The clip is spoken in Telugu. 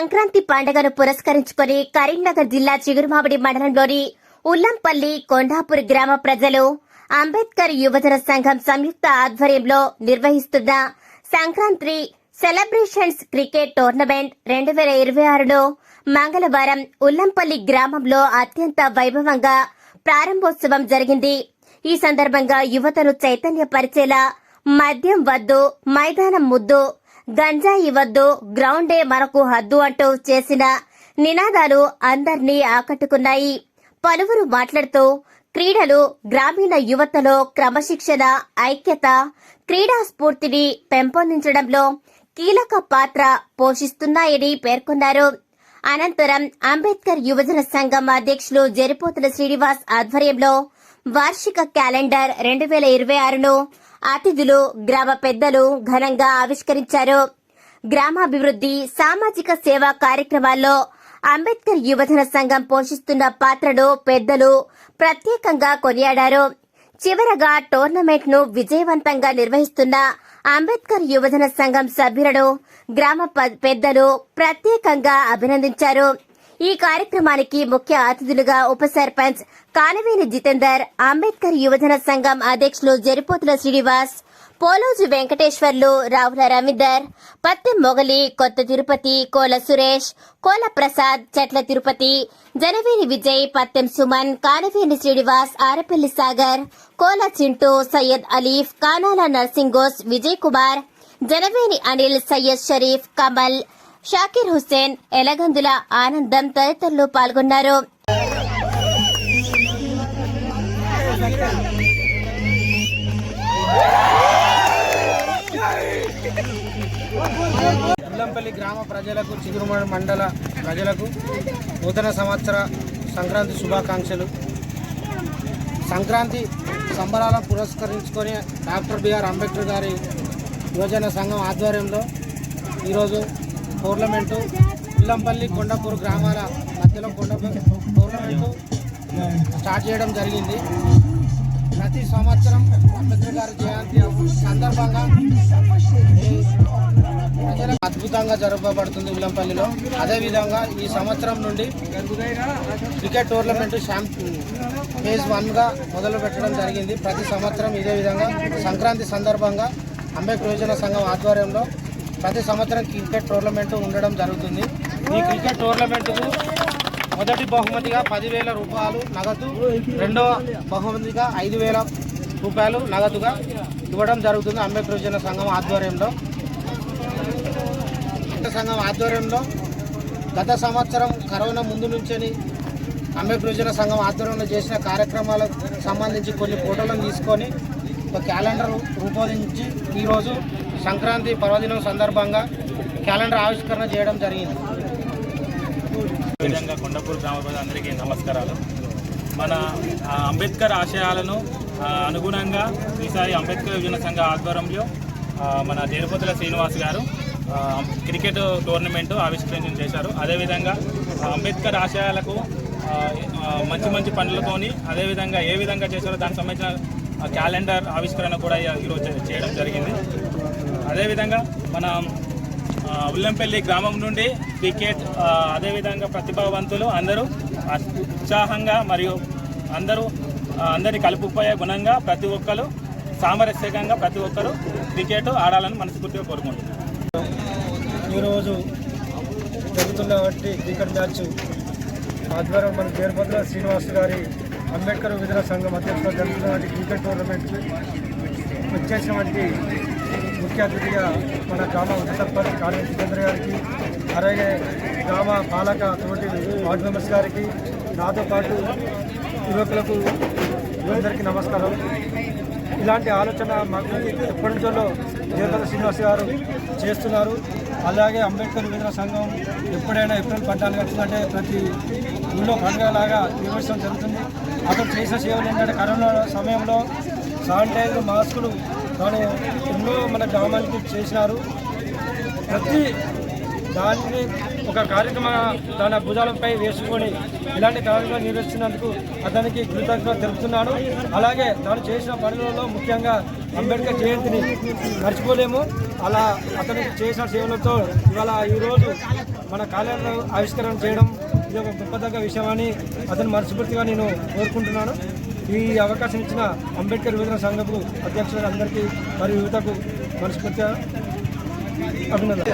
సంక్రాంతి పండుగను పురస్కరించుకొని కరీంనగర్ జిల్లా చిగురుమామిడి మండలంలోని ఉల్లంపల్లి కొండాపూర్ గ్రామ ప్రజలు అంబేద్కర్ యువజన సంఘం సంయుక్త ఆధ్వర్యంలో నిర్వహిస్తున్న సంక్రాంతి సెలబ్రేషన్స్ క్రికెట్ టోర్నమెంట్ రెండు వేల ఇరవై ఆరులో మంగళవారం ఉల్లంపల్లి గ్రామంలో అత్యంత వైభవంగా ప్రారంభోత్సవం జరిగింది. ఈ సందర్భంగా యువతను చైతన్యపరిచేలా మద్యం వద్దు మైదానం ముద్దు గంజాయి వద్దు గ్రౌండే మనకు హద్దు అంటూ చేసిన నినాదాలు అందర్నీ ఆకట్టుకున్నాయి. పలువురు మాట్లాడుతూ క్రీడలు గ్రామీణ యువతలో క్రమశిక్షణ ఐక్యత క్రీడా స్ఫూర్తిని పెంపొందించడంలో కీలక పాత్ర పోషిస్తున్నాయని పేర్కొన్నారు. అనంతరం అంబేద్కర్ యువజన సంఘం అధ్యక్షులు జరిపోతుల శ్రీనివాస్ ఆధ్వర్యంలో వార్షిక క్యాలెండర్ రెండు వేల ఇరవై ఆరును అతిథులు గ్రామ పెద్దలు ఘనంగా ఆవిష్కరించారు. గ్రామాభివృద్ధి సామాజిక సేవా కార్యక్రమాల్లో అంబేద్కర్ యువజన సంఘం పోషిస్తున్న పాత్రను పెద్దలు ప్రత్యేకంగా కొనియాడారు. చివరగా టోర్నమెంట్ను విజయవంతంగా నిర్వహిస్తున్న అంబేద్కర్ యువజన సంఘం సభ్యులను గ్రామ ప- పెద్దలు ప్రత్యేకంగా అభినందించారు. ఈ కార్యక్రమానికి ముఖ్య అతిథులుగా ఉప సర్పంచ్ కానవేని జితేందర్ అంబేద్కర్ యువజన సంఘం అధ్యక్షులు జరిపోతుల శ్రీనివాస్ పోలోజు వెంకటేశ్వర్లు రావుల రవీందర్ పత్తెం మొగలి కొత్త తిరుపతి కోల సురేష్ కోల ప్రసాద్ చెట్ల తిరుపతి జనవేని విజయ్ పత్తెం సుమన్ కానవేని శ్రీనివాస్ ఆరపల్లి సాగర్ కోల చింటూ సయ్యద్ అలీఫ్ కానాల నర్సింగోస్ విజయ్ కుమార్ జనవేని అనిల్ సయ్యద్ షరీఫ్ కమల్ షాకీర్ హుస్సేన్ ఎలగందుల ఆనందం తదితరులు పాల్గొన్నారు. ఇల్లంపల్లి గ్రామ ప్రజలకు చిగురుమడి మండల ప్రజలకు నూతన సంవత్సర సంక్రాంతి శుభాకాంక్షలు. సంక్రాంతి సంబరాలను పురస్కరించుకొని డాక్టర్ బిఆర్ అంబేద్కర్ గారి యువజన సంఘం ఆధ్వర్యంలో ఈరోజు టోర్నమెంటు ఉల్లంపల్లి కొండపూర్ గ్రామాల మధ్యలో కొండ టోర్నమెంటు స్టార్ట్ చేయడం జరిగింది. ప్రతి సంవత్సరం అంబేద్కర్ గారి జయంతి సందర్భంగా ప్రజలకు అద్భుతంగా జరపబడుతుంది ఉల్లంపల్లిలో అదేవిధంగా ఈ సంవత్సరం నుండి క్రికెట్ టోర్నమెంట్ షాంపూ ఫేజ్ వన్గా మొదలు పెట్టడం జరిగింది. ప్రతి సంవత్సరం ఇదే విధంగా. సంక్రాంతి సందర్భంగా అంబేద్కర్ యోజన సంఘం ఆధ్వర్యంలో ప్రతి సంవత్సరం క్రికెట్ టోర్నమెంట్ ఉండడం జరుగుతుంది. ఈ క్రికెట్ టోర్నమెంట్కు మొదటి బహుమతిగా పదివేల రూపాయలు నగదు రెండవ బహుమతిగా ఐదు వేల రూపాయలు నగదుగా ఇవ్వడం జరుగుతుంది అంబేద్కర్ యోజన సంఘం ఆధ్వర్యంలో. సంఘం ఆధ్వర్యంలో గత సంవత్సరం కరోనా ముందు నుంచని అంబేద్కర్ యోజన సంఘం ఆధ్వర్యంలో చేసిన కార్యక్రమాలకు సంబంధించి కొన్ని ఫోటోలను తీసుకొని ఒక క్యాలెండర్ రూపొందించి ఈరోజు సంక్రాంతి పర్వదినం సందర్భంగా క్యాలెండర్ ఆవిష్కరణ చేయడం జరిగింది. విధంగా కొండపూర్ గ్రామ ప్రజలందరికీ నమస్కారాలు. మన అంబేద్కర్ ఆశయాలను అనుగుణంగా ఈసారి అంబేద్కర్ యువజన సంఘ ఆధ్వర్యంలో మన దేరుపతుల శ్రీనివాస్ గారు క్రికెట్ టోర్నమెంట్ ఆవిష్కరించడం చేశారు. అదేవిధంగా అంబేద్కర్ ఆశయాలకు మంచి మంచి పనులతోని అదేవిధంగా ఏ విధంగా చేశారో దానికి సంబంధించిన ఆ, క్యాలెండర్ ఆవిష్కరణ కూడా ఈరోజు చేయడం జరిగింది. అదేవిధంగా మన ఉల్లంపల్లి గ్రామం నుండి క్రికెట్ అదేవిధంగా ప్రతిభావంతులు అందరూ ఉత్సాహంగా మరియు అందరూ ఆ, అందరినీ కలుపుపోయే గుణంగా ప్రతి ఒక్కరు సామరస్యకంగా ప్రతి ఒక్కరు క్రికెట్ ఆడాలని మనస్ఫూర్తిగా కోరుకుంటున్నాను ఈరోజు జరుగుతున్న క్రికెట్ మ్యాచ్ ఆధ్వర్యం మన పేరుపద్ర శ్రీనివాస్ గారి అంబేద్కర్ విధుల సంఘం అధ్యక్షులు జరుగుతున్నటువంటి క్రికెట్ టోర్నమెంట్ వచ్చేసినటువంటి ముఖ్య అతిథిగా మన గ్రామ ఉప సర్పంచ్ చంద్ర గారికి అలాగే గ్రామ పాలక తోటి వార్డు మెంబర్స్ గారికి నాతో పాటు యువకులకు అందరికీ నమస్కారం. ఇలాంటి ఆలోచన మాకు ఎప్పటి నుంచో జయపద శ్రీనివాస్ గారు చేస్తున్నారు. అలాగే అంబేద్కర్ విభజన సంఘం ఎప్పుడైనా ఏప్రిల్ పద్నాలుగు వచ్చిందంటే ప్రతి గుళ్ళో పండుగలాగా నిర్వహించడం జరుగుతుంది. అతను చేసిన సేవలు ఏంటంటే కరోనా సమయంలో శానిటైజర్ మాస్కులు తాను ఎన్నో మన గ్రామానికి చేసినారు. ప్రతి దాన్ని ఒక కార్యక్రమ తన భుజాలపై వేసుకొని ఇలాంటి కార్యక్రమాలు నిర్వహిస్తున్నందుకు అతనికి కృతజ్ఞత తెలుపుతున్నాను. అలాగే తాను చేసిన పనులలో ముఖ్యంగా అంబేద్కర్ జయంతిని మర్చిపోలేము. అలా అతనికి చేసిన సేవలతో ఇవాళ ఈరోజు మన కార్యాలయం ఆవిష్కరణ చేయడం ఇది ఒక గొప్పదగ్గ విషయమని అతను మనస్ఫూర్తిగా నేను కోరుకుంటున్నాను. ఈ అవకాశం ఇచ్చిన అంబేద్కర్ యువజన సంఘపు అధ్యక్షులు అందరికీ మరియు యువతకు మనస్ఫూర్తిగా అభినందన